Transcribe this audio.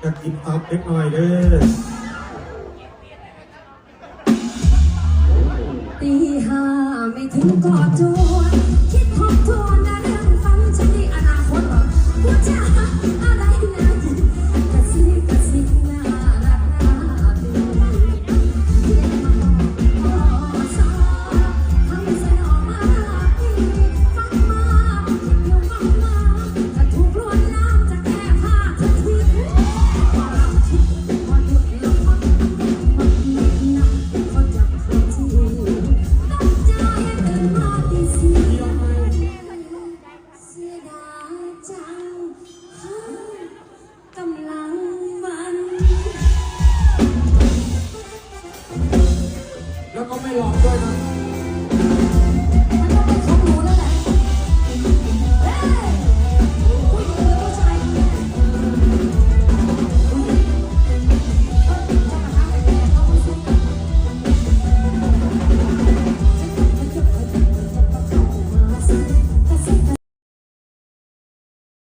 อยากกินตับเล็กน้อยเด้อตีห้าไม่ถึงกอดจ 后面老哥